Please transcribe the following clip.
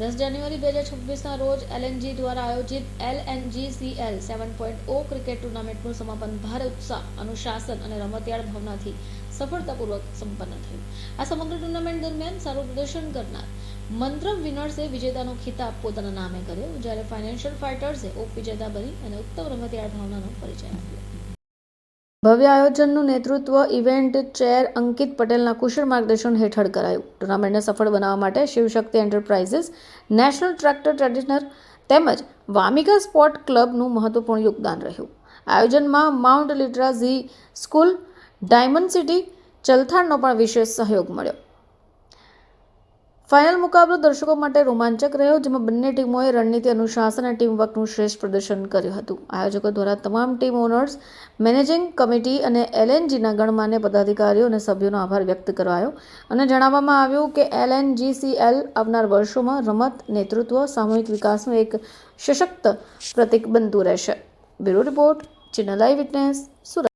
દસ જાન્યુઆરી બે હજાર છવ્વીસના રોજ એલએનજી દ્વારા આયોજિત એલએનજીસીએલ સેવન પોઈન્ટ ઓ ક્રિકેટ ટુર્નામેન્ટનું સમાપન ભારે ઉત્સાહ અનુશાસન અને રમતિયાળ ભાવનાથી સફળતાપૂર્વક સંપન્ન થયું. આ સમગ્ર ટુર્નામેન્ટ દરમિયાન સારું પ્રદર્શન કરનાર મંત્રમ વિનર્સે વિજેતાનો ખિતાબ પોતાના નામે કર્યો, જ્યારે ફાઇનાન્શિયલ ફાઇટર્સે ઉપવિજેતા બની અને ઉત્તમ રમતિયાળ ભાવનાનો પરિચય આપ્યો. ભવ્ય આયોજનનું નેતૃત્વ ઇવેન્ટ ચેર અંકિત પટેલના કુશળ માર્ગદર્શન હેઠળ કરાયું. ટુર્નામેન્ટને સફળ બનાવવા માટે શિવશક્તિ એન્ટરપ્રાઇઝિસ, નેશનલ ટ્રેક્ટર ટ્રેડિશનર તેમજ વામિકા સ્પોર્ટ ક્લબનું મહત્વપૂર્ણ યોગદાન રહ્યું. આયોજનમાં mount Litera Zee school, diamond city, ચલથાણનો પણ વિશેષ સહયોગ મળ્યો. ફાઇનલ મુકાબલો દર્શકો માટે રોમાંચક રહ્યો, જેમાં બંને ટીમોએ રણનીતિ અનુશાસન અને ટીમવર્કનું શ્રેષ્ઠ પ્રદર્શન કર્યું હતું. આયોજકો દ્વારા તમામ ટીમ ઓનર્સ, મેનેજિંગ કમિટી અને એલએનજીના ગણમાન્ય પદાધિકારીઓ અને સભ્યોનો આભાર વ્યક્ત કરાયો અને જણાવવામાં આવ્યું કે એલએનજીસીએલ આવનાર વર્ષોમાં રમત, નેતૃત્વ, સામૂહિક વિકાસનું એક સશક્ત પ્રતીક બનતું રહેશે. Bureau report channel I witness, Surat.